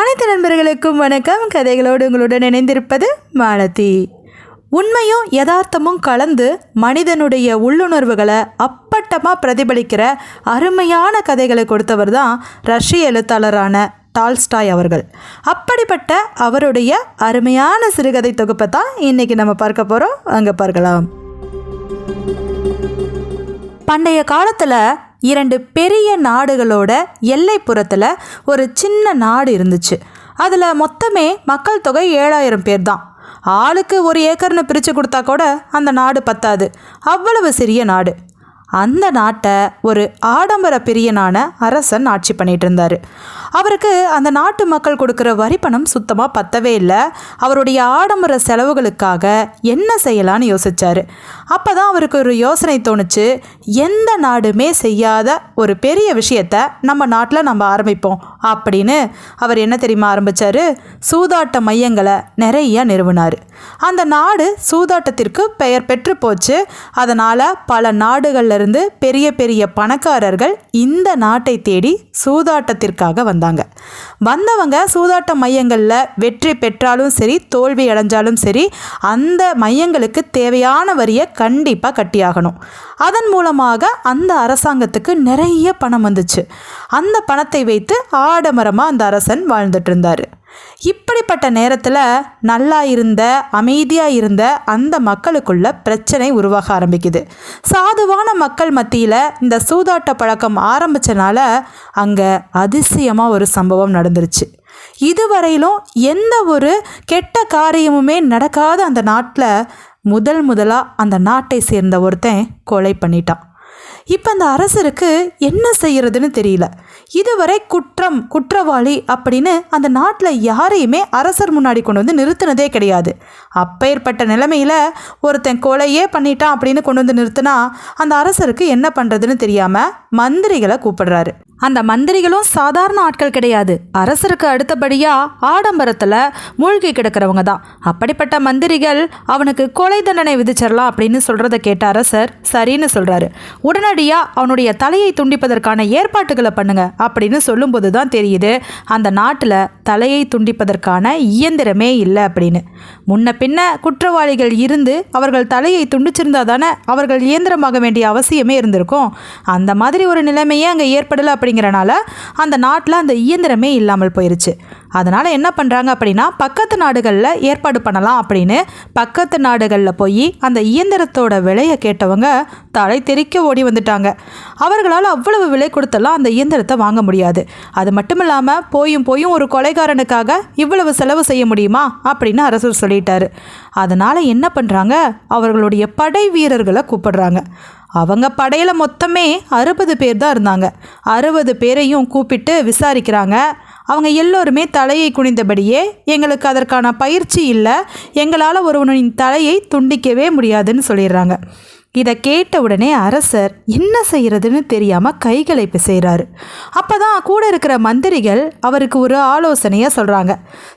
அனைத்து நண்பர்களுக்கும் வணக்கம். கதைகளோடு உங்களுடன் இணைந்திருப்பது மாலதி. உண்மையும் யதார்த்தமும் கலந்து மனிதனுடைய உள்ளுணர்வுகளை அப்பட்டமாக பிரதிபலிக்கிற அருமையான கதைகளை கொடுத்தவர் தான் ரஷ்ய எழுத்தாளரான டால்ஸ்டாய் அவர்கள். அப்படிப்பட்ட அவருடைய அருமையான சிறுகதை தொகுப்பை தான் இன்றைக்கி நம்ம பார்க்க போகிறோம் அங்கே பார்க்கலாம். பண்டைய காலத்தில் இரண்டு பெரிய நாடுகளோட எல்லைப்புறத்தில் ஒரு சின்ன நாடு இருந்துச்சு. அதில் மொத்தமே மக்கள் தொகை ஏழாயிரம் பேர் தான். ஆளுக்கு ஒரு ஏக்கர்னு பிரித்து கொடுத்தா கூட அந்த நாடு பத்தாது. அவ்வளவு சிறிய நாடு. அந்த நாட்டை ஒரு ஆடம்பர பிரியனான அரசன் ஆட்சி பண்ணிட்டு இருந்தார். அவருக்கு அந்த நாட்டு மக்கள் கொடுக்குற வரி பணம் சுத்தமாக பத்தவே இல்லை. அவருடைய ஆடம்பர செலவுகளுக்காக என்ன செய்யலான்னு யோசிச்சார். அப்போ தான் அவருக்கு ஒரு யோசனை தோணுச்சு. எந்த நாடுமே செய்யாத ஒரு பெரிய விஷயத்தை நம்ம நாட்டில் நம்ம ஆரம்பிப்போம் அப்படின்னு அவர் என்ன தெரியுமா ஆரம்பித்தார் சூதாட்ட மையங்களை நிறைய நிறுவினார். அந்த நாடு சூதாட்டத்திற்கு பெயர் பெற்று போச்சு. அதனால் பல நாடுகளில் இருந்து பெரிய பெரிய பணக்காரர்கள் இந்த நாட்டை தேடி சூதாட்டத்திற்காக வந்தாங்க. வந்தவங்க சூதாட்ட மையங்களில் வெற்றி பெற்றாலும் சரி தோல்வி அடைஞ்சாலும் சரி அந்த மையங்களுக்கு தேவையான வரியை கண்டிப்பாக கட்டியாகணும். அதன் மூலமாக அந்த அரசாங்கத்துக்கு நிறைய பணம் வந்துச்சு. அந்த பணத்தை வைத்து ஆடம்பரமாக அந்த அரசன் வாழ்ந்துட்டு இருந்தார். இப்படிப்பட்ட நேரத்தில் நல்லா இருந்த அமைதியாக இருந்த அந்த மக்களுக்குள்ள பிரச்சனை உருவாக ஆரம்பிக்குது. சாதுவான மக்கள் மத்தியில் இந்த சூதாட்ட பழக்கம் ஆரம்பித்தனால அங்கே அதிசயமாக ஒரு சம்பவம் நடந்துருச்சு. இதுவரையிலும் எந்த ஒரு கெட்ட காரியமுமே நடக்காத அந்த நாட்டில் முதல் முதலாக அந்த நாட்டை சேர்ந்த ஒருத்தன் கொலை பண்ணிட்டான். இப்போ அந்த அரசருக்கு என்ன செய்யறதுன்னு தெரியல. இதுவரை குற்றம் குற்றவாளி அப்படின்னு அந்த நாட்டில் யாரையுமே அரசர் முன்னாடி கொண்டு வந்து நிறுத்தினதே கிடையாது. அப்பேற்பட்ட நிலைமையில் ஒருத்தன் கொலையே பண்ணிட்டான் அப்படின்னு கொண்டு வந்து நிறுத்தினா அந்த அரசருக்கு என்ன பண்ணுறதுன்னு தெரியாமல் மந்திரிகளை கூப்பிடுறாரு. அந்த மந்திரிகளும் சாதாரண ஆட்கள் கிடையாது. அரசருக்கு அடுத்தபடியாக ஆடம்பரத்தில் மூழ்கி கிடக்கிறவங்க தான். அப்படிப்பட்ட மந்திரிகள் அவனுக்கு கொலை தண்டனை விதிச்சிடலாம் அப்படின்னு சொல்கிறத கேட்ட அரசர் சரின்னு சொல்கிறாரு உடனடியாக அவனுடைய தலையை துண்டிப்பதற்கான ஏற்பாட்டுகளை பண்ணுங்க அப்படின்னு சொல்லும்போது தான் தெரியுது அந்த நாட்டில் தலையை துண்டிப்பதற்கான இயந்திரமே இல்லை அப்படின்னு. முன்ன பின்ன குற்றவாளிகள் இருந்து அவர்கள் தலையை துண்டிச்சிருந்தா தானே அவர்கள் இயந்திரமாக வேண்டிய அவசியமே இருந்திருக்கும். அந்த மாதிரி ஒரு நிலைமையே அங்கே ஏற்படலை அப்படிங்கிறனால அந்த நாட்டில் அந்த இயந்திரமே இல்லாமல் போயிருச்சு. அதனால் என்ன பண்ணுறாங்க அப்படின்னா பக்கத்து நாடுகளில் ஏற்பாடு பண்ணலாம் அப்படின்னு பக்கத்து நாடுகளில் போய் அந்த இயந்திரத்தோட விலையை கேட்டவங்க தலை தெறிக்க ஓடி வந்துட்டாங்க. அவர்களால் அவ்வளவு விலை கொடுத்தெல்லாம் அந்த இயந்திரத்தை வாங்க முடியாது. அது மட்டும் இல்லாமல் போயும் போயும் ஒரு கொலைகாரனுக்காக இவ்வளவு செலவு செய்ய முடியுமா அப்படின்னு அரசர் சொல்லிட்டாரு. அதனால் என்ன பண்ணுறாங்க அவர்களுடைய படை வீரர்களை கூப்பிடுறாங்க. அவங்க படையில் மொத்தமே அறுபது பேர் தான் இருந்தாங்க. அறுபது பேரையும் கூப்பிட்டு விசாரிக்கிறாங்க. அவங்க எல்லோருமே தலையை குனிந்தபடியே எங்களுக்கு அதற்கான பயிற்சி இல்லை. எங்களால் ஒருவனின் தலையை துண்டிக்கவே முடியாதுன்னு சொல்லிடுறாங்க. இதை கேட்ட உடனே அரசர் என்ன செய்யறதுன்னு தெரியாமல் கைகளை பிசைகிறாரு அப்போ தான் கூட இருக்கிற மந்திரிகள் அவருக்கு ஒரு ஆலோசனையை சொல்கிறாங்க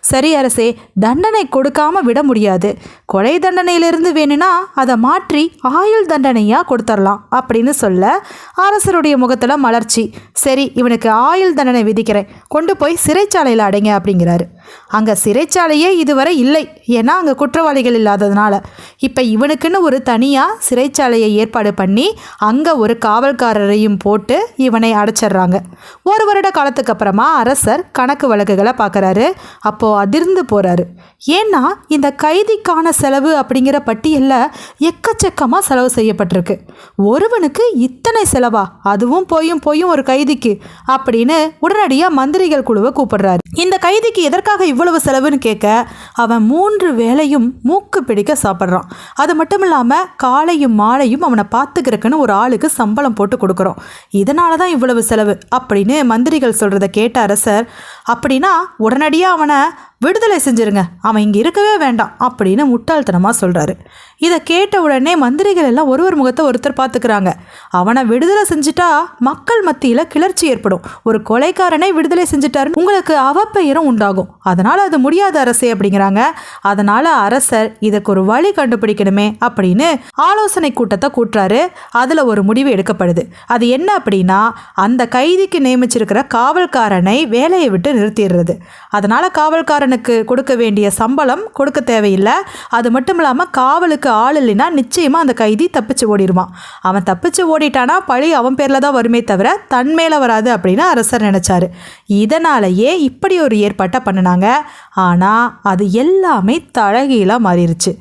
சரி அரசே தண்டனை கொடுக்காம விட முடியாது. கொலை தண்டனையிலிருந்து வேணும்னா அதை மாற்றி ஆயுள் தண்டனையாக கொடுத்துடலாம் அப்படின்னு சொல்ல அரசருடைய முகத்தில் மலர்ச்சி. சரி இவனுக்கு ஆயுள் தண்டனை விதிக்கிறேன். கொண்டு போய் சிறைச்சாலையில் அடைங்க அப்படிங்கிறாரு. அங்கே சிறைச்சாலையே இதுவரை இல்லை. ஏன்னா அங்கே குற்றவாளிகள் இல்லாததுனால. இப்போ இவனுக்குன்னு ஒரு தனியாக சிறைச்சாலையை ஏற்பாடு பண்ணி அங்கே ஒரு காவல்காரரையும் போட்டு இவனை அடைச்சிடுறாங்க. ஒரு வருட காலத்துக்கு அப்புறமா அரசர் கணக்கு வழக்குகளை பார்க்குறாரு. அப்போது அதிர்ந்து போகிறாரு ஏன்னா இந்த கைதிக்கான செலவு அப்படிங்கிற பட்டியலில் எக்கச்சக்கமாக செலவு செய்யப்பட்டிருக்கு. ஒருவனுக்கு இத்தனை செலவா? அதுவும் போயும் போயும் ஒரு கைதிக்கு அப்படின்னு உடனடியாக மந்திரிகள் குழுவை கூப்பிடுறாரு. இந்த கைதிக்கு எதற்காக இவ்வளவு செலவுன்னு கேட்க அவன் மூன்று வேளையும் மூக்கு பிடிக்க சாப்பிட்றான். அது மட்டும் இல்லாமல் காலையும் ஆளையும் அவனை பார்த்துக்கிறக்குன்னு ஒரு ஆளுக்கு சம்பளம் போட்டு கொடுக்குறோம். இதனால தான் இவ்வளவு செலவு. அப்படின்னு மந்திரிகள் சொல்கிறத கேட்ட அரசர் அப்படின்னா உடனடியாக அவனை விடுதலை செஞ்சிருங்க. அவன் இங்கே இருக்கவே வேண்டாம் அப்படின்னு முட்டாள்தனமாக சொல்கிறாரு இதை கேட்ட உடனே மந்திரிகள் எல்லாம் ஒருவர் முகத்தை ஒருத்தர் பார்த்துக்கிறாங்க. அவனை விடுதலை செஞ்சுட்டா மக்கள் மத்தியில் கிளர்ச்சி ஏற்படும். ஒரு கொலைக்காரனை விடுதலை செஞ்சுட்டாருன்னு உங்களுக்கு அவப்பெயரும் உண்டாகும். அதனால் அது முடியாத அரசே அப்படிங்கிறாங்க. அதனால் அரசர் இதுக்கு ஒரு வழி கண்டுபிடிக்கணுமே அப்படின்னு ஆலோசனை கூட்டத்தை கூட்டுறாரு. அதில் ஒரு முடிவு எடுக்கப்படுது. அது என்ன அப்படின்னா அந்த கைதிக்கு நியமிச்சிருக்கிற காவல்காரனை வேலையை விட்டு நிறுத்திடுறது. அதனால் காவல்காரன் காவல்காரனுக்கு கொடுக்க வேண்டிய சம்பளம் கொடுக்க தேவையில்லை. அது மட்டும் இல்லாமல் காவலுக்கு ஆள் இல்லைன்னா நிச்சயமாக அந்த கைதி தப்பிச்சு ஓடிடுவான். அவன் தப்பிச்சு ஓடிட்டானா பழி அவன் பேரில் தான் வருமே தவிர தன் மேலே வராது அப்படின்னு அரசர் நினச்சாரு. இதனாலேயே இப்படி ஒரு ஏற்பாட்டை பண்ணினாங்க. ஆனால் அது எல்லாமே தழகீழாக மாறிடுச்சு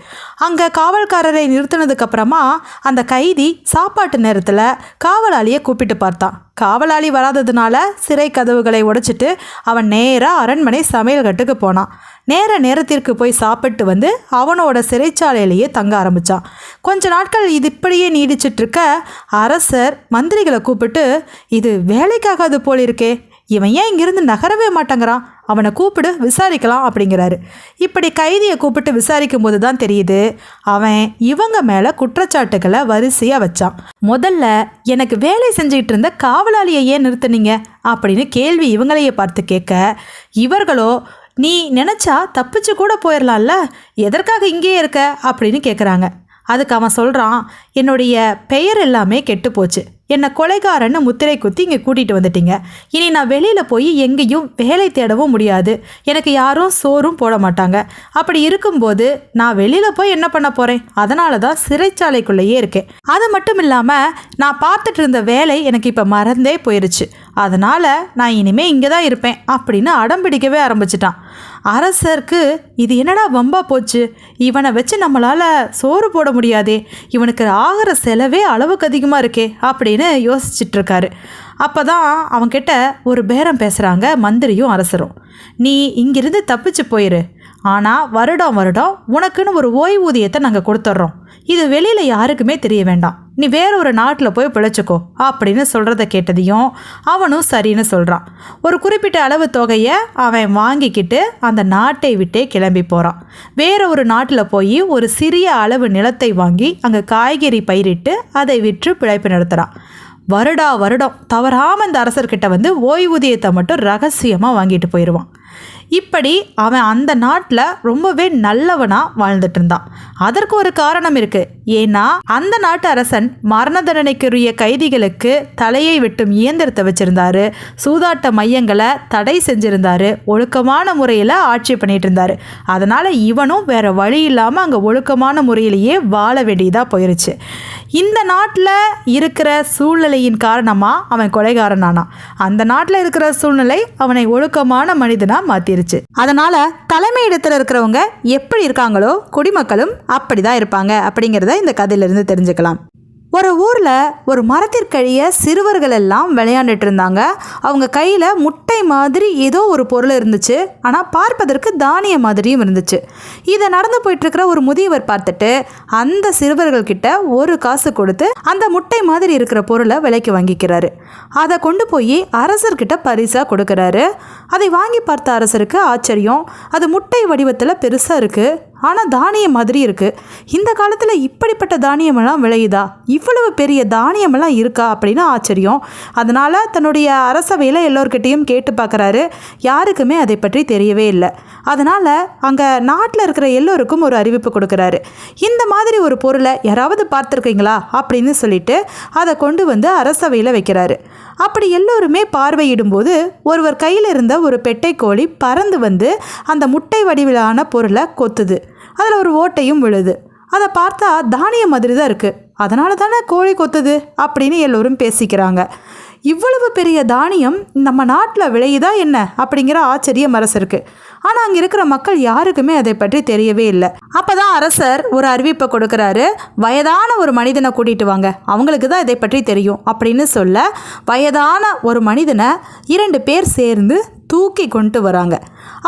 அங்கே காவல்காரரை நிறுத்தினதுக்கப்புறமா அந்த கைதி சாப்பாட்டு நேரத்தில் காவலாளியை கூப்பிட்டு பார்த்தான். காவலாளி வராததுனால சிறை கதவுகளை உடைச்சிட்டு அவன் நேராக அரண்மனை சமையல் கட்டுக்கு போனான். நேர நேரத்திற்கு போய் சாப்பிட்டு வந்து அவனோட சிறைச்சாலையிலேயே தங்க ஆரம்பித்தான் கொஞ்ச நாட்கள் இது இப்படியே நீடிச்சிட்ருக்க அரசர் மந்திரிகளை கூப்பிட்டு இது வேலைக்காகாது போல் இருக்கே இவன் ஏன் இங்கிருந்து நகரவே மாட்டேங்கிறான்? அவனை கூப்பிடு விசாரிக்கலாம் அப்படிங்கிறாரு. இப்படி கைதியை கூப்பிட்டு விசாரிக்கும் போது தான் தெரியுது அவன் இவங்க மேலே குற்றச்சாட்டுகளை வரிசையாக வச்சான். முதல்ல எனக்கு வேலை செஞ்சுக்கிட்டு இருந்த காவலாளியை ஏன் நிறுத்துனீங்க? அப்படின்னு கேள்வி இவங்களையே பார்த்து கேட்க இவர்களோ நீ நினச்சா தப்பிச்சு கூட போயிடலாம்ல எதற்காக இங்கேயே இருக்க? அப்படின்னு கேட்குறாங்க அதுக்கு அவன் சொல்கிறான் என்னுடைய பெயர் எல்லாமே கெட்டு போச்சு என்னை கொலைகாரன்னு முத்திரை குத்தி இங்கே கூட்டிகிட்டு வந்துட்டீங்க. இனி நான் வெளியில் போய் எங்கேயும் வேலை தேடவும் முடியாது. எனக்கு யாரும் சோறும் போட மாட்டாங்க. அப்படி இருக்கும்போது நான் வெளியில் போய் என்ன பண்ண போகிறேன் அதனால தான் சிறைச்சாலைக்குள்ளேயே இருக்கேன். அது மட்டும் இல்லாமல் நான் பார்த்துட்டு இருந்த வேலை எனக்கு இப்போ மறந்தே போயிருச்சு. அதனால் நான் இனிமேல் இங்கே தான் இருப்பேன் அப்படின்னு அடம் பிடிக்கவே ஆரம்பிச்சிட்டான். அரசருக்கு இது என்னடா வம்பா போச்சு? இவனை வச்சு நம்மளால் சோறு போட முடியாதே. இவனுக்கு ஆகிற செலவே அளவுக்கு அதிகமாக இருக்கே அப்படின்னு யோசிச்சிட்ருக்காரு அப்போ தான் அவன்கிட்ட ஒரு பேரம் பேசுகிறாங்க மந்திரியும் அரசரும். நீ இங்கிருந்து தப்பிச்சு போயிரு. ஆனால் வருடம் வருடம் உனக்குன்னு ஒரு ஓய்வூதியத்தை நாங்கள் கொடுத்துட்றோம் இது வெளியில் யாருக்குமே தெரிய வேண்டாம். நீ வேற ஒரு நாட்டில் போய் பிழைச்சிக்கோ அப்படின்னு சொல்கிறத கேட்டதையும் அவனும் சரின்னு சொல்கிறான் ஒரு குறிப்பிட்ட அளவு தொகையை அவன் வாங்கிக்கிட்டு அந்த நாட்டை விட்டே கிளம்பி போகிறான் வேற ஒரு நாட்டில் போய் ஒரு சிறிய அளவு நிலத்தை வாங்கி அங்கே காய்கறி பயிரிட்டு அதை விற்று பிழைப்பு நடத்துகிறான் வருடா வருடம் தவறாமல் இந்த அரசர்கிட்ட வந்து ஓய்வூதியத்தை மட்டும் ரகசியமாக வாங்கிட்டு போயிடுவான் இப்படி அவன் அந்த நாட்டில் ரொம்பவே நல்லவனாக வாழ்ந்துட்டு இருந்தான் அதற்கு ஒரு காரணம் இருக்கு. ஏன்னா அந்த நாட்டு அரசன் மரண தண்டனைக்குரிய கைதிகளுக்கு தலையை வெட்டும் இயந்திரத்தை வச்சிருந்தாரு. சூதாட்ட மையங்களை தடை செஞ்சிருந்தாரு. ஒழுக்கமான முறையில் ஆட்சி பண்ணிட்டு இருந்தாரு அதனால இவனும் வேற வழி இல்லாமல் அங்கே ஒழுக்கமான முறையிலேயே வாழ வேண்டியதாக போயிருச்சு. இந்த நாட்டில் இருக்கிற சூழ்நிலையின் காரணமாக அவன் கொலைகாரனானான். அந்த நாட்டில் இருக்கிற சூழ்நிலை அவனை ஒழுக்கமான மனிதனாக மாற்றிருச்சு அதனால் தலைமையிடத்தில் இருக்கிறவங்க எப்படி இருக்காங்களோ குடிமக்களும் அப்படிதான் இருப்பாங்க அப்படிங்கிறத இந்த கதையிலிருந்து தெரிஞ்சுக்கலாம். ஒரு ஊரில் ஒரு மரத்திற்கழிய சிறுவர்கள் எல்லாம் விளையாண்டுட்டு இருந்தாங்க அவங்க கையில் முட்டை மாதிரி ஏதோ ஒரு பொருள் இருந்துச்சு. ஆனால் பார்ப்பதற்கு தானிய மாதிரியும் இருந்துச்சு. இதை நடந்து போயிட்டுருக்கிற ஒரு முதியவர் பார்த்துட்டு அந்த சிறுவர்கள்கிட்ட ஒரு காசு கொடுத்து அந்த முட்டை மாதிரி இருக்கிற பொருளை விலைக்கு வாங்கிக்கிறாரு. அதை கொண்டு போய் அரசர்கிட்ட பரிசாக கொடுக்குறாரு. அதை வாங்கி பார்த்த அரசருக்கு ஆச்சரியம். அது முட்டை வடிவத்தில் பெருசாக இருக்குது ஆனால் தானியம் மாதிரி இருக்குது இந்த காலத்தில் இப்படிப்பட்ட தானியமெல்லாம் விளையுதா? இவ்வளவு பெரிய தானியமெல்லாம் இருக்கா? அப்படின்னு ஆச்சரியம். அதனால் தன்னுடைய அரசவையில் எல்லோர்கிட்டையும் கேட்டு பார்க்குறாரு யாருக்குமே அதை பற்றி தெரியவே இல்லை. அதனால் அங்கே நாட்டில் இருக்கிற எல்லோருக்கும் ஒரு அறிவிப்பு கொடுக்குறாரு. இந்த மாதிரி ஒரு பொருளை யாராவது பார்த்துருக்கீங்களா? அப்படின்னு சொல்லிட்டு அதை கொண்டு வந்து அரசவையில் வைக்கிறாரு. அப்படி எல்லோருமே பார்வையிடும்போது ஒருவர் கையில் இருந்த ஒரு பெட்டை கோழி பறந்து வந்து அந்த முட்டை வடிவிலான பொருளை கொத்துது. அதில் ஒரு ஓட்டையும் விழுது. அதை பார்த்தா தானியம் மாதிரி தான் இருக்குது அதனால தானே கோழி கொத்துது? அப்படின்னு எல்லோரும் பேசிக்கிறாங்க. இவ்வளவு பெரிய தானியம் நம்ம நாட்டில் விளையுதா என்ன? அப்படிங்கிற ஆச்சரியம் அரசருக்கு. ஆனால் அங்கே இருக்கிற மக்கள் யாருக்குமே அதை பற்றி தெரியவே இல்லை. அப்போ தான் அரசர் ஒரு அறிவிப்பை கொடுக்குறாரு. வயதான ஒரு மனிதனை கூட்டிகிட்டு வாங்க. அவங்களுக்கு தான் இதை பற்றி தெரியும் அப்படின்னு சொல்ல வயதான ஒரு மனிதனை இரண்டு பேர் சேர்ந்து தூக்கி கொண்டு வராங்க.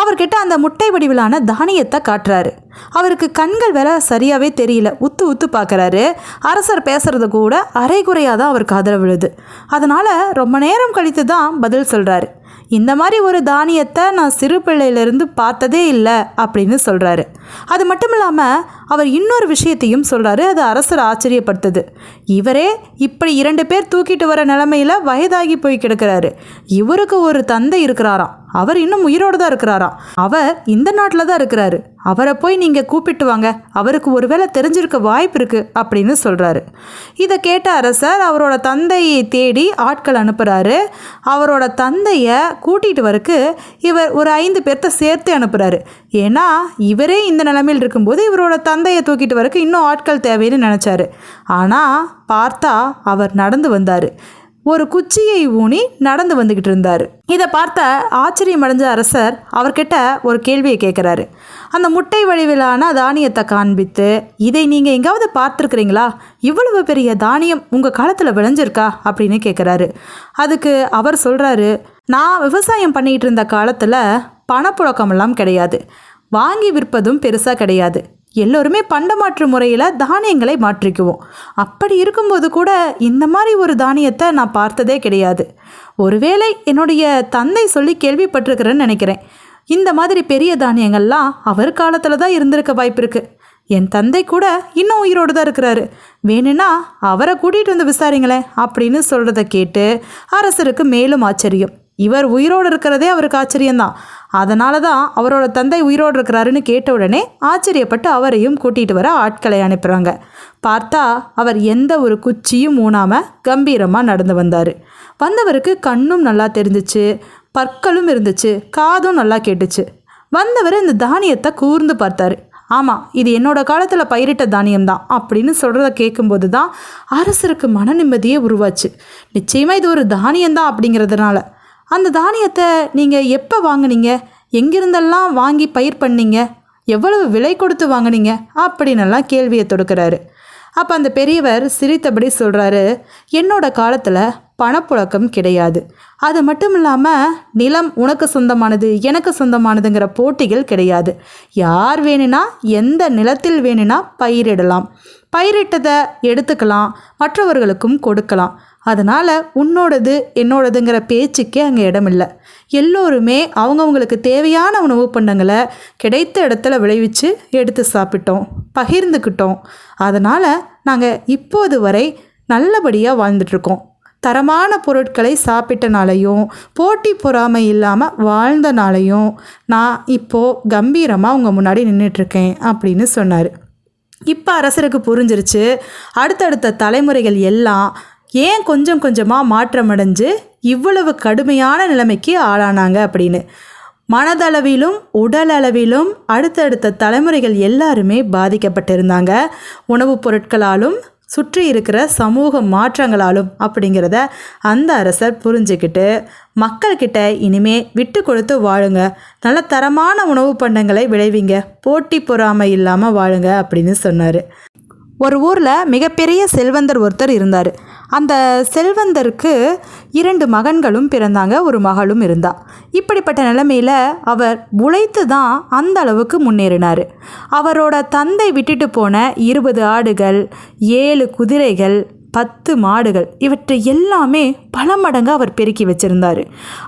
அவர்கிட்ட அந்த முட்டை வடிவிலான தானியத்தை காட்டுறாரு. அவருக்கு கண்கள் வேற சரியாகவே தெரியல. உத்து உத்து பார்க்குறாரு. அரசர் பேசுறது கூட அரைகுறையாக தான் அவருக்கு காதில் விழுது. அதனால் ரொம்ப நேரம் கழித்து தான் பதில் சொல்கிறாரு இந்த மாதிரி ஒரு தானியத்தை நான் சிறு பிள்ளையிலேருந்து பார்த்ததே இல்லை அப்படின்னு சொல்கிறாரு அது மட்டும் இல்லாமல் அவர் இன்னொரு விஷயத்தையும் சொல்கிறாரு அது அரசர் ஆச்சரியப்படுத்துது. இவரே இப்படி இரண்டு பேர் தூக்கிட்டு வர நிலமையில வயதாகி போய் கிடக்கிறாரு. இவருக்கு ஒரு தந்தை இருக்கிறாராம். அவர் இன்னும் உயிரோடு தான் இருக்கிறாராம். அவர் இந்த நாட்டில் தான் இருக்கிறாரு. அவரை போய் நீங்கள் கூப்பிட்டு வாங்க. அவருக்கு ஒருவேளை தெரிஞ்சிருக்க வாய்ப்பு இருக்குது அப்படின்னு சொல்கிறாரு இதை கேட்ட அரசர் அவரோட தந்தையை தேடி ஆட்கள் அனுப்புகிறாரு அவரோட தந்தையை கூட்டிகிட்டு வரக்கு இவர் ஒரு ஐந்து பேர்த்த சேர்த்து அனுப்புகிறாரு ஏன்னா இவரே இந்த நிலமையில் இருக்கும்போது இவரோட தந்தையை தூக்கிட்டு வரக்கு இன்னும் ஆட்கள் தேவைன்னு நினச்சாரு. ஆனால் பார்த்தா அவர் நடந்து வந்தார். ஒரு குச்சியை ஊனி நடந்து வந்துக்கிட்டு இருந்தார். இதை பார்த்த ஆச்சரியம் அடைஞ்ச அரசர் அவர்கிட்ட ஒரு கேள்வியை கேட்குறாரு அந்த முட்டை வடிவிலான தானியத்தை காண்பித்து இதை நீங்கள் எங்காவது பார்த்துருக்குறீங்களா? இவ்வளவு பெரிய தானியம் உங்கள் காலத்தில் விளைஞ்சிருக்கா? அப்படின்னு கேட்குறாரு அதுக்கு அவர் சொல்கிறாரு நான் விவசாயம் பண்ணிகிட்டு இருந்த காலத்தில் பணப்புழக்கமெல்லாம் கிடையாது. வாங்கி விற்பதும் பெருசாக கிடையாது. எல்லோருமே பண்டமாற்று முறையில் தானியங்களை மாற்றிக்குவோம். அப்படி இருக்கும்போது கூட இந்த மாதிரி ஒரு தானியத்தை நான் பார்த்ததே கிடையாது. ஒருவேளை என்னுடைய தந்தை சொல்லி கேள்விப்பட்டிருக்கிறேன்னு நினைக்கிறேன். இந்த மாதிரி பெரிய தானியங்கள்லாம் அவர் காலத்தில் தான் இருந்திருக்க வாய்ப்பு இருக்குது என் தந்தை கூட இன்னும் உயிரோடு தான் இருக்கிறாரு. வேணும்னா அவரை கூட்டிகிட்டு வந்து விசாரிங்களேன் அப்படின்னு சொல்கிறத கேட்டு அரசருக்கு மேலும் ஆச்சரியம். இவர் உயிரோடு இருக்கிறதே அவருக்கு ஆச்சரியம்தான். அதனால தான் அவரோட தந்தை உயிரோடு இருக்கிறாருன்னு கேட்ட உடனே ஆச்சரியப்பட்டு அவரையும் கூட்டிகிட்டு வர ஆட்களை அனுப்புகிறாங்க பார்த்தா அவர் எந்த ஒரு குச்சியும் ஊனாமல் கம்பீரமாக நடந்து வந்தார். வந்தவருக்கு கண்ணும் நல்லா தெரிஞ்சிச்சு பற்களும் இருந்துச்சு காதும் நல்லா கேட்டுச்சு. வந்தவர் இந்த தானியத்தை கூர்ந்து பார்த்தாரு. ஆமாம் இது என்னோட காலத்தில் பயிரிட்ட தானியம் தான் அப்படின்னு சொல்கிறத கேட்கும்போது தான் அரசருக்கு மன நிம்மதியே உருவாச்சு. நிச்சயமாக இது ஒரு தானியம்தான் அப்படிங்கிறதுனால. அந்த தானியத்தை நீங்கள் எப்போ வாங்குனீங்க? எங்கிருந்தெல்லாம் வாங்கி பயிர் பண்ணீங்க? எவ்வளவு விலை கொடுத்து வாங்குனீங்க? அப்படின்னெல்லாம் கேள்வியை தொடுக்கிறாரு. அப்போ அந்த பெரியவர் சிரித்தபடி சொல்கிறாரு என்னோட காலத்தில் பணப்புழக்கம் கிடையாது. அது மட்டும் இல்லாமல் நிலம் உனக்கு சொந்தமானது எனக்கு சொந்தமானதுங்கிற போட்டிகள் கிடையாது. யார் வேணும்னா எந்த நிலத்தில் வேணும்னா பயிரிடலாம். பயிரிட்டதை எடுத்துக்கலாம் மற்றவர்களுக்கும் கொடுக்கலாம். அதனால் உன்னோடது என்னோடதுங்கிற பேச்சுக்கே அங்கே இடமில்லை. எல்லோருமே அவங்கவுங்களுக்கு தேவையான உணவு பண்டங்களை கிடைத்த இடத்துல விளைவிச்சு எடுத்து சாப்பிட்டோம் பகிர்ந்துக்கிட்டோம். அதனால் நாங்கள் இப்போது வரை நல்லபடியாக வாழ்ந்துட்டுருக்கோம் தரமான பொருட்களை சாப்பிட்டனாலையும் போட்டி பொறாமை இல்லாமல் வாழ்ந்தனாலையும் நான் இப்போது கம்பீரமாக உங்கள் முன்னாடி நின்றுட்டுருக்கேன் அப்படின்னு சொன்னார். இப்போ அரசருக்கு புரிஞ்சிருச்சு. அடுத்தடுத்த தலைமுறைகள் எல்லாம் ஏன் கொஞ்சம் கொஞ்சமாக மாற்றமடைஞ்சு இவ்வளவு கடுமையான நிலைமைக்கு ஆளானாங்க அப்படின்னு? மனதளவிலும் உடல் அளவிலும் அடுத்தடுத்த தலைமுறைகள் எல்லாருமே பாதிக்கப்பட்டிருந்தாங்க. உணவுப் பொருட்களாலும் சுற்றி இருக்கிற சமூக மாற்றங்களாலும் அப்படிங்கிறத அந்த அரசர் புரிஞ்சுக்கிட்டு மக்கள்கிட்ட இனிமே விட்டு கொடுத்து வாழுங்க. நல்ல தரமான உணவு பண்டங்களை விளைவிங்க. போட்டி பொறாமை இல்லாமல் வாழுங்க அப்படின்னு சொன்னார். ஒரு ஊரில் மிகப்பெரிய செல்வந்தர் ஒருத்தர் இருந்தார். அந்த செல்வந்தருக்கு இரண்டு மகன்களும் பிறந்தாங்க ஒரு மகளும் இருந்தா. இப்படிப்பட்ட நிலைமையில் அவர் உழைத்து தான் அந்த அளவுக்கு முன்னேறினார். அவரோட தந்தை விட்டுட்டு போன இருபது ஆடுகள் ஏழு குதிரைகள் பத்து மாடுகள் இவற்றை எல்லாமே பல மடங்கு அவர் பெருக்கி வச்சிருந்தார்.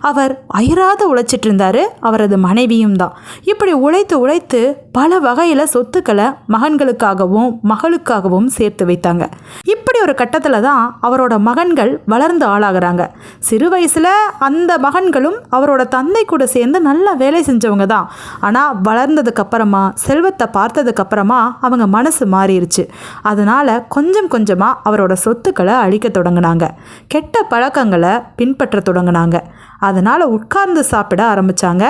அவர் அயராத உழைச்சிட்டு இருந்தார் அவரது மனைவியும் தான். இப்படி உழைத்து உழைத்து பல வகையில் சொத்துக்களை மகன்களுக்காகவும் மகளுக்காகவும் சேர்த்து வைத்தாங்க. இப்படி ஒரு கட்டத்தில் தான் அவரோட மகன்கள் வளர்ந்து ஆளாகிறாங்க. சிறு வயசில் அந்த மகன்களும் அவரோட தந்தை கூட சேர்ந்து நல்லா வேலை செஞ்சவங்க தான். ஆனால் வளர்ந்ததுக்கு அப்புறமா செல்வத்தை பார்த்ததுக்கு அப்புறமா அவங்க மனசு மாறிடுச்சு அதனால் கொஞ்சம் கொஞ்சமாக அவரோட சொத்துக்களை அழிக்க தொடங்கினாங்க. கெட்ட பழக்கங்களை பின்பற்ற தொடங்கினாங்க. அதனால் உட்கார்ந்து சாப்பிட ஆரம்பித்தாங்க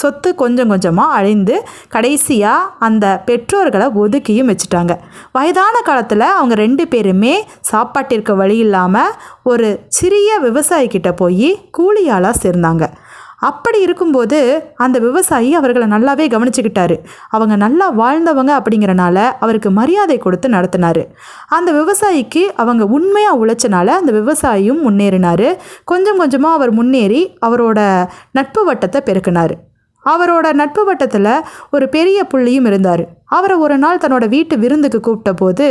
சொத்து கொஞ்சம் கொஞ்சமாக அழிந்து கடைசியாக அந்த பெற்றோர்களை ஒதுக்கியும் வச்சுட்டாங்க. வயதான காலத்தில் அவங்க ரெண்டு பேருமே சாப்பாட்டிற்கு வழி இல்லாமல் ஒரு சிறிய விவசாயிக்கிட்ட போய் கூலியாளாக சேர்ந்தாங்க. அப்படி இருக்கும்போது அந்த விவசாயி அவர்களை நல்லாவே கவனிச்சுக்கிட்டாரு. அவங்க நல்லா வாழ்ந்தவங்க அப்படிங்கிறனால அவருக்கு மரியாதை கொடுத்து நடத்தினாரு. அந்த விவசாயிக்கு அவங்க உண்மையாக உழைச்சனால அந்த விவசாயியும் முன்னேறினார். கொஞ்சம் கொஞ்சமாக அவர் முன்னேறி அவரோட நட்பு வட்டத்தை பெருக்கினார். அவரோட நட்பு வட்டத்தில் ஒரு பெரிய புள்ளியும் இருந்தார். அவரை ஒரு நாள் தன்னோட வீட்டு விருந்துக்கு கூப்பிட்ட போது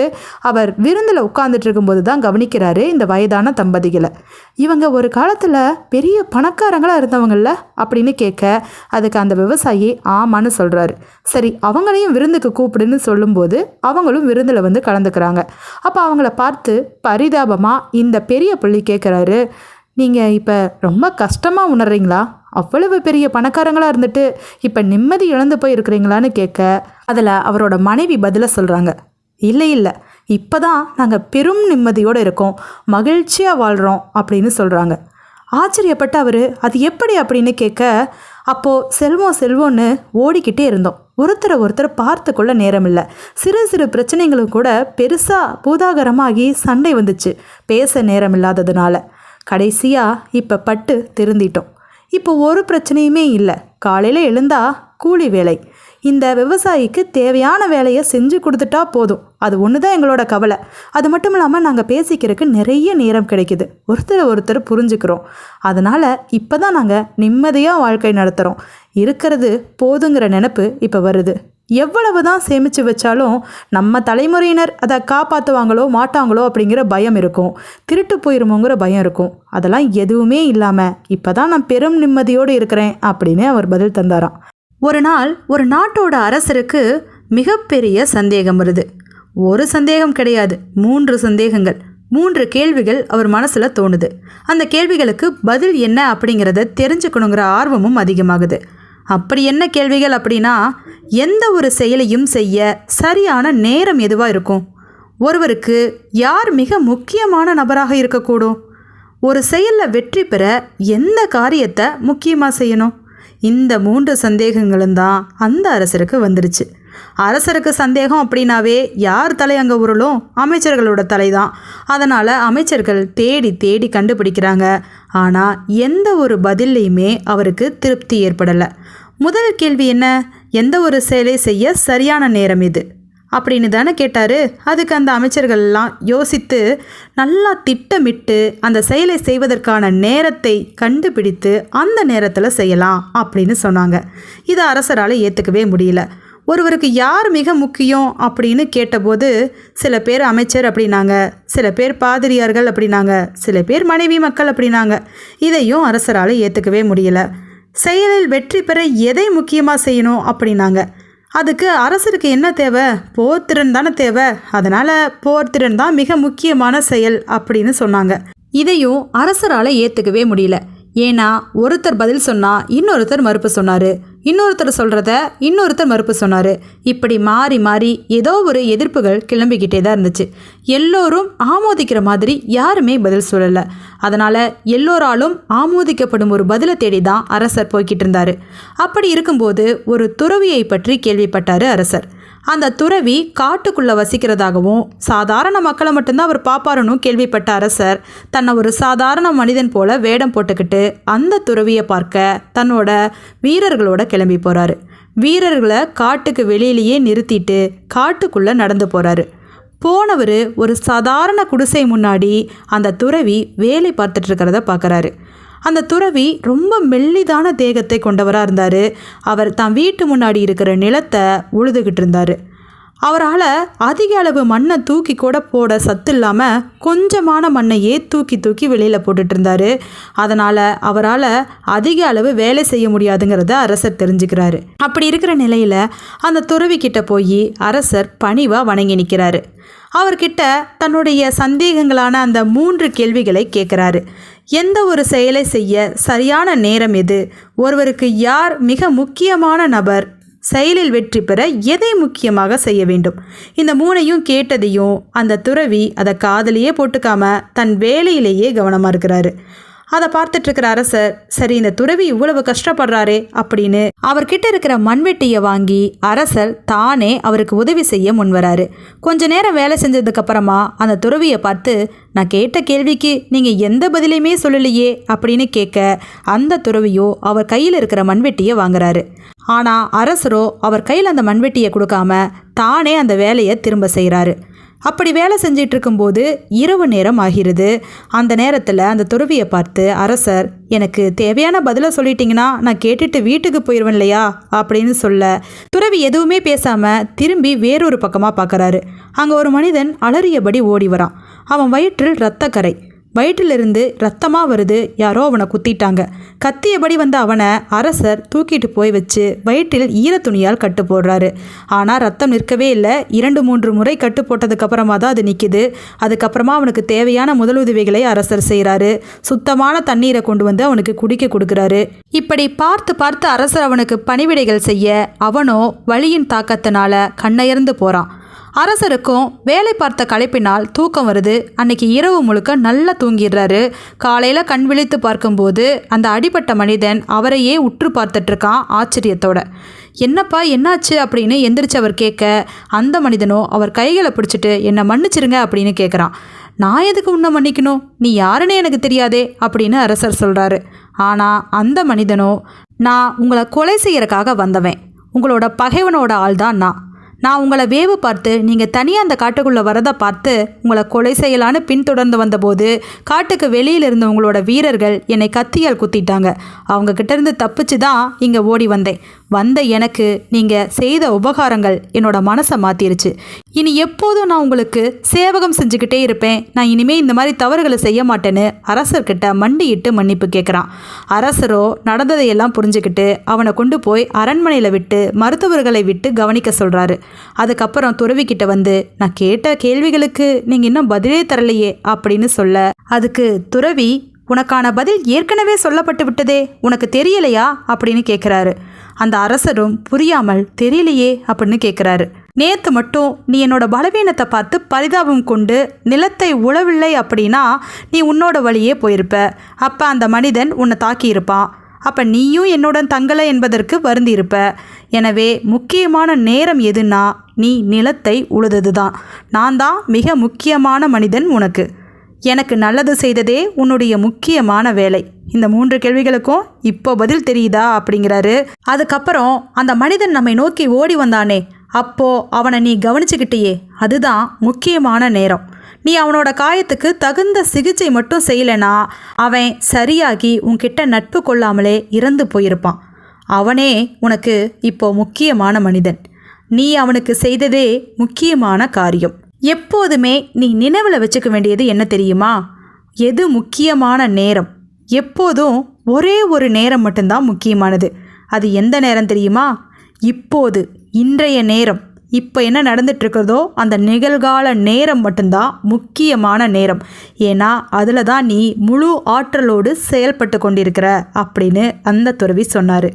அவர் விருந்தில் உட்கார்ந்துட்டு இருக்கும்போது தான் கவனிக்கிறாரு இந்த வயதான தம்பதிகளை. இவங்க ஒரு காலத்தில் பெரிய பணக்காரங்களாக இருந்தவங்கள அப்படின்னு கேட்க அதுக்கு அந்த விவசாயி ஆமான்னு சொல்கிறாரு சரி அவங்களையும் விருந்துக்கு கூப்பிடுன்னு சொல்லும்போது அவங்களும் விருந்தில் வந்து கலந்துக்கிறாங்க. அப்போ அவங்கள பார்த்து பரிதாபமாக இந்த பெரிய புள்ளி கேட்குறாரு நீங்கள் இப்போ ரொம்ப கஷ்டமாக உணர்றீங்களா? அவ்வளவு பெரிய பணக்காரங்களாக இருந்துட்டு இப்போ நிம்மதி இழந்து போயிருக்கிறீங்களான்னு கேட்க அதில் அவரோட மனைவி பதிலை சொல்கிறாங்க இல்லை இல்லை. இப்போ தான் நாங்கள் பெரும் நிம்மதியோடு இருக்கோம். மகிழ்ச்சியாக வாழ்கிறோம் அப்படின்னு சொல்கிறாங்க ஆச்சரியப்பட்ட அவர் அது எப்படி அப்படின்னு கேட்க அப்போது செல்வம் செல்வம்னு ஓடிக்கிட்டே இருந்தோம். ஒருத்தரை ஒருத்தர் பார்த்துக்கொள்ள நேரம் இல்லை சிறு சிறு பிரச்சனைகளும் கூட பெருசாக பூதாகரமாகி சண்டை வந்துச்சு. பேச நேரம் இல்லாததுனால கடைசியாக இப்போ பட்டு திருந்திட்டோம். இப்போ ஒரு பிரச்சனையுமே இல்லை. காலையில் எழுந்தா கூலி வேலை. இந்த விவசாயிக்கு தேவையான வேலையை செஞ்சு கொடுத்துட்டா போதும். அது ஒன்று தான் எங்களோட கவலை. அது மட்டும் இல்லாமல் நாங்கள் பேசிக்கிறதுக்கு நிறைய நேரம் கிடைக்குது. ஒருத்தர் ஒருத்தர் புரிஞ்சுக்கிறோம். அதனால் இப்போ தான் நாங்கள் நிம்மதியாக வாழ்க்கை நடத்துகிறோம் இருக்கிறது போதுங்கிற நினப்பு இப்போ வருது. எவ்வளவு தான் சேமித்து வச்சாலும் நம்ம தலைமுறையினர் அதை காப்பாற்றுவாங்களோ மாட்டாங்களோ அப்படிங்கிற பயம் இருக்கும். திருட்டு போயிருமோங்கிற பயம் இருக்கும். அதெல்லாம் எதுவுமே இல்லாமல் இப்போ தான் நான் பெரும் நிம்மதியோடு இருக்கிறேன் அப்படின்னு அவர் பதில் தந்தாராம். ஒரு நாள் ஒரு நாட்டோட அரசருக்கு மிகப்பெரிய சந்தேகம் வருது. ஒரு சந்தேகம் கிடையாது மூன்று சந்தேகங்கள் மூன்று கேள்விகள் அவர் மனசில் தோணுது. அந்த கேள்விகளுக்கு பதில் என்ன அப்படிங்கிறத தெரிஞ்சுக்கணுங்கிற ஆர்வமும் அதிகமாகுது. அப்படி என்ன கேள்விகள் அப்படின்னா எந்த ஒரு செயலையும் செய்ய சரியான நேரம் எதுவாக இருக்கும்? ஒருவருக்கு யார் மிக முக்கியமான நபராக இருக்கக்கூடும்? ஒரு செயலில் வெற்றி பெற எந்த காரியத்தை முக்கியமாக செய்யணும்? இந்த மூன்று சந்தேகங்களும் தான் அந்த அரசருக்கு வந்துருச்சு. அரசருக்கு சந்தேகம் அப்படின்னாவே யார் தலை அங்கே உருளும்? அமைச்சர்களோட தலை தான். அதனால் அமைச்சர்கள் தேடி தேடி கண்டுபிடிக்கிறாங்க. ஆனால் எந்த ஒரு பதில்லையுமே அவருக்கு திருப்தி ஏற்படலை. முதல் கேள்வி என்ன? எந்த ஒரு செயலை செய்ய சரியான நேரம் இது? அப்படின்னு தானே கேட்டார். அதுக்கு அந்த அமைச்சர்கள்லாம் யோசித்து நல்லா திட்டமிட்டு அந்த செயலை செய்வதற்கான நேரத்தை கண்டுபிடித்து அந்த நேரத்தில் செய்யலாம் அப்படின்னு சொன்னாங்க. இதை அரசரால் ஏற்றுக்கவே முடியல. ஒருவருக்கு யார் மிக முக்கியம் அப்படின்னு கேட்டபோது சில பேர் அமைச்சர் அப்படின்னாங்க சில பேர் பாதிரியார்கள் அப்படின்னாங்க சில பேர் மனைவி மக்கள் அப்படின்னாங்க. இதையும் அரசரால் ஏற்றுக்கவே முடியலை. செயலில் வெற்றி பெற எதை முக்கியமாக செய்யணும் அப்படின்னாங்க. அதுக்கு அரசருக்கு என்ன தேவை? போர்த்திறன் தானே தேவை. அதனால் போர்த்திறன் தான் மிக முக்கியமான செயல் அப்படின்னு சொன்னாங்க. இதையும் அரசரால் ஏற்றுக்கவே முடியல. ஏன்னா ஒருத்தர் பதில் சொன்னால் இன்னொருத்தர் மறுப்பு சொன்னார். இன்னொருத்தர் சொல்கிறத இன்னொருத்தர் மறுப்பு சொன்னார். இப்படி மாறி மாறி ஏதோ ஒரு எதிர்ப்புகள் கிளம்பிக்கிட்டே தான் இருந்துச்சு. எல்லோரும் ஆமோதிக்கிற மாதிரி யாருமே பதில் சொல்லலை. அதனால் எல்லோராலும் ஆமோதிக்கப்படும் ஒரு பதிலை தேடி தான் அரசர் போய்கிட்டு இருந்தார். அப்படி இருக்கும்போது ஒரு துறவியை பற்றி கேள்விப்பட்டார் அரசர். அந்த துறவி காட்டுக்குள்ளே வசிக்கிறதாகவும் சாதாரண மக்களை மட்டும்தான் அவர் பாப்பாருன்னு கேள்விப்பட்ட அரசர் தன்னை ஒரு சாதாரண மனிதன் போல வேடம் போட்டுக்கிட்டு அந்த துறவியை பார்க்க தன்னோட வீரர்களோட கிளம்பி போகிறாரு வீரர்களை காட்டுக்கு வெளியிலேயே நிறுத்திட்டு காட்டுக்குள்ளே நடந்து போகிறாரு போனவர் ஒரு சாதாரண குடிசை முன்னாடி அந்த துறவி வேலை பார்த்துட்ருக்கிறத பார்க்குறாரு அந்த துறவி ரொம்ப மெல்லிதான தேகத்தை கொண்டவராக இருந்தார். அவர் தான் வீட்டு முன்னாடி இருக்கிற நிலத்தை உழுதுகிட்டு இருந்தார். அவரால் அதிக அளவு மண்ணை தூக்கி கூட போட சத்து இல்லாமல் கொஞ்சமான மண்ணையே தூக்கி தூக்கி வெளியில் போட்டுட்டு இருந்தார். அதனால் அவரால் அதிக அளவு வேலை செய்ய முடியாதுங்கிறத அரசர் தெரிஞ்சுக்கிறாரு. அப்படி இருக்கிற நிலையில் அந்த துறவி கிட்ட போய் அரசர் பணிவாக வணங்கி நிற்கிறாரு அவர்கிட்ட தன்னுடைய சந்தேகங்களான அந்த மூன்று கேள்விகளை கேட்குறாரு எந்த ஒரு செயலை செய்ய சரியான நேரம் எது? ஒருவருக்கு யார் மிக முக்கியமான நபர்? செயலில் வெற்றி பெற எதை முக்கியமாக செய்ய வேண்டும்? இந்த மூணையும் கேட்டதையும் அந்த துறவி அதை காதலியே போட்டுக்காம தன் வேலையிலேயே கவனமாக இருக்கிறாரு. அதை பார்த்துட்ருக்கிற அரசர் சரி இந்த துறவி இவ்வளவு கஷ்டப்படுறாரே அப்படின்னு அவர்கிட்ட இருக்கிற மண்வெட்டியை வாங்கி அரசர் தானே அவருக்கு உதவி செய்ய முன்வராரு. கொஞ்ச நேரம் வேலை செஞ்சதுக்கு அப்புறமா அந்த துறவியை பார்த்து நான் கேட்ட கேள்விக்கு நீங்கள் எந்த பதிலையுமே சொல்லலையே அப்படின்னு கேட்க அந்த துறவியோ அவர் கையில் இருக்கிற மண்வெட்டியை வாங்குறாரு. ஆனால் அரசரோ அவர் கையில் அந்த மண்வெட்டியை கொடுக்காம தானே அந்த வேலையை திரும்ப செய்கிறாரு அப்படி வேலை செஞ்சிட்டு இருக்கும்போது இரவு நேரம் ஆகிறது. அந்த நேரத்தில் அந்த துறவியை பார்த்து அரசர் எனக்கு தேவையான பதிலை சொல்லிட்டீங்கன்னா நான் கேட்டுட்டு வீட்டுக்கு போயிடுவேன் இல்லையா? அப்படின்னு சொல்ல துறவி எதுவுமே பேசாமல் திரும்பி வேறொரு பக்கமாக பார்க்குறாரு அங்கே ஒரு மனிதன் அலறியபடி ஓடி வரான். அவன் வயிற்றில் இரத்தக்கரை. வயிற்றிலிருந்து ரத்தமாக வருது யாரோ அவனை குத்திட்டாங்க. கத்தியபடி வந்த அவனை அரசர் தூக்கிட்டு போய் வச்சு வயிற்றில் ஈரத்துணியால் கட்டு போடுறாரு. ஆனால் ரத்தம் நிற்கவே இல்லை. இரண்டு மூன்று முறை கட்டு போட்டதுக்கப்புறமா தான் அது நிற்கிது அதுக்கப்புறமா அவனுக்கு தேவையான முதலுதவிகளை அரசர் செய்கிறாரு சுத்தமான தண்ணீரை கொண்டு வந்து அவனுக்கு குடிக்க கொடுக்குறாரு. இப்படி பார்த்து பார்த்து அரசர் அவனுக்கு பணிவிடைகள் செய்ய அவனோ வழியின் தாக்கத்தினால கண்ணயர்ந்து போகிறான் அரசருக்கும் வேலை பார்த்த களைப்பினால் தூக்கம் வருது. அன்னைக்கு இரவு முழுக்க நல்லா தூங்கிடுறாரு. காலையில் கண் விழித்து பார்க்கும்போது அந்த அடிபட்ட மனிதன் அவரையே உற்று பார்த்துட்ருக்கான் ஆச்சரியத்தோட. என்னப்பா என்னாச்சு? அப்படின்னு எந்திரிச்சு அவர் கேட்க அந்த மனிதனோ அவர் கைகளை பிடிச்சிட்டு என்னை மன்னிச்சிருங்க அப்படின்னு கேட்குறான். நான் எதுக்கு உன்னை மன்னிக்கணும்? நீ யாருன்னு எனக்கு தெரியாதே அப்படின்னு அரசர் சொல்கிறாரு ஆனால் அந்த மனிதனோ நான் உங்களை கொலை செய்யறக்காக வந்தவன். உங்களோட பகைவனோட ஆள் தான் நான். நான் உங்களை வேவு பார்த்து நீங்கள் தனியாக அந்த காட்டுக்குள்ளே வரதை பார்த்து உங்களை கொலை செய்யலான்னு பின்தொடர்ந்து வந்தபோது காட்டுக்கு வெளியில் இருந்த உங்களோட வீரர்கள் என்னை கத்தியால் குத்திட்டாங்க. அவங்க கிட்டேருந்து தப்பிச்சு தான் இங்கே ஓடி வந்தேன். வந்த எனக்கு நீங்கள் செய்த உபகாரங்கள் என்னோட மனசை மாற்றிருச்சு இனி எப்போதும் நான் உங்களுக்கு சேவகம் செஞ்சுக்கிட்டே இருப்பேன். நான் இனிமேல் இந்த மாதிரி தவறுகளை செய்ய மாட்டேன்னு அரசர்கிட்ட மண்டியிட்டு மன்னிப்பு கேட்குறான் அரசரோ நடந்ததையெல்லாம் புரிஞ்சுக்கிட்டு அவனை கொண்டு போய் அரண்மனையில் விட்டு மருத்துவர்களை விட்டு கவனிக்க சொல்கிறாரு அதுக்கப்புறம் துறவிக்கிட்ட வந்து நான் கேட்ட கேள்விகளுக்கு நீங்கள் இன்னும் பதிலே தரலையே அப்படின்னு சொல்ல அதுக்கு துறவி உனக்கான பதில் ஏற்கனவே சொல்லப்பட்டு விட்டதே உனக்கு தெரியலையா? அப்படின்னு கேட்குறாரு அந்த அரசரும் புரியாமல் தெரியலையே அப்படின்னு கேட்குறாரு நேற்று மட்டும் நீ என்னோட பலவீனத்தை பார்த்து பரிதாபம் கொண்டு நிலத்தை உழவில்லை அப்படின்னா நீ உன்னோட வழியே போயிருப்ப. அப்போ அந்த மனிதன் உன்னை தாக்கியிருப்பான். அப்போ நீயும் என்னுடன் தங்கலை என்பதற்கு வருந்திருப்ப எனவே முக்கியமான நேரம் எதுன்னா நீ நிலத்தை உழுதது தான் நான் தான் மிக முக்கியமான மனிதன் உனக்கு. எனக்கு நல்லது செய்ததே உன்னுடைய முக்கியமான வேலை. இந்த மூன்று கேள்விகளுக்கும் இப்போ பதில் தெரியுதா அப்படிங்கிறாரு. அதுக்கப்புறம் அந்த மனிதன் நம்மை நோக்கி ஓடி வந்தானே. அப்போ அவனை நீ கவனிச்சுக்கிட்டியே அதுதான் முக்கியமான நேரம். நீ அவனோட காயத்துக்கு தகுந்த சிகிச்சை மட்டும் செய்யலைனா அவன் சரியாகி உன்கிட்ட நட்பு கொள்ளாமலே இறந்து போயிருப்பான். அவனே உனக்கு இப்போ முக்கியமான மனிதன். நீ அவனுக்கு செய்ததே முக்கியமான காரியம். எப்போதுமே நீ நினைவில் வச்சுக்க வேண்டியது என்ன தெரியுமா? எது முக்கியமான நேரம்? எப்போதும் ஒரே ஒரு நேரம் மட்டும்தான் முக்கியமானது. அது எந்த நேரம் தெரியுமா? இப்போது இன்றைய நேரம். இப்போ என்ன நடந்துட்டுருக்கிறதோ அந்த நிகழ்கால நேரம் மட்டும்தான் முக்கியமான நேரம். ஏன்னா அதில் தான் நீ முழு ஆற்றலோடு செயல்பட்டு கொண்டிருக்கிற அப்படின்னு அந்த துறவி சொன்னார்.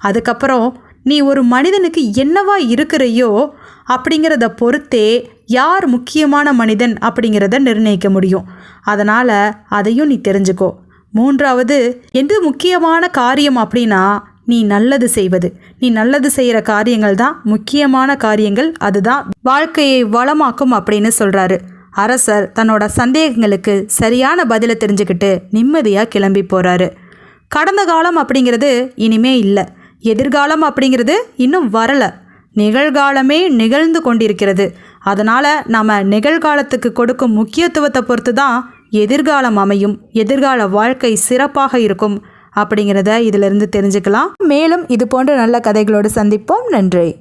அதுக்கப்புறம் நீ ஒரு மனிதனுக்கு என்னவா இருக்கிறையோ அப்படிங்கிறத பொறுத்தே யார் முக்கியமான மனிதன் அப்படிங்கிறத நிர்ணயிக்க முடியும். அதனால் அதையும் நீ தெரிஞ்சுக்கோ. மூன்றாவது எது முக்கியமான காரியம் அப்படின்னா நீ நல்லது செய்வது. நீ நல்லது செய்கிற காரியங்கள் தான் முக்கியமான காரியங்கள். அதுதான் வாழ்க்கையை வளமாக்கும் அப்படின்னு சொல்கிறாரு அரசர் தன்னோட சந்தேகங்களுக்கு சரியான பதிலை தெரிஞ்சுக்கிட்டு நிம்மதியாக கிளம்பி போகிறாரு கடந்த காலம் அப்படிங்கிறது இனிமே இல்லை. எதிர்காலம் அப்படிங்கிறது இன்னும் வரலை. நிகழ்காலமே நிகழ்ந்து கொண்டிருக்கிறது. அதனால் நாம் நிகழ்காலத்துக்கு கொடுக்கும் முக்கியத்துவத்தை பொறுத்து தான் எதிர்காலம் அமையும் எதிர்கால வாழ்க்கை சிறப்பாக இருக்கும். அப்படிங்கிறத இதிலிருந்து தெரிஞ்சுக்கலாம். மேலும் இது போன்ற நல்ல கதைகளோடு சந்திப்போம். நன்றி.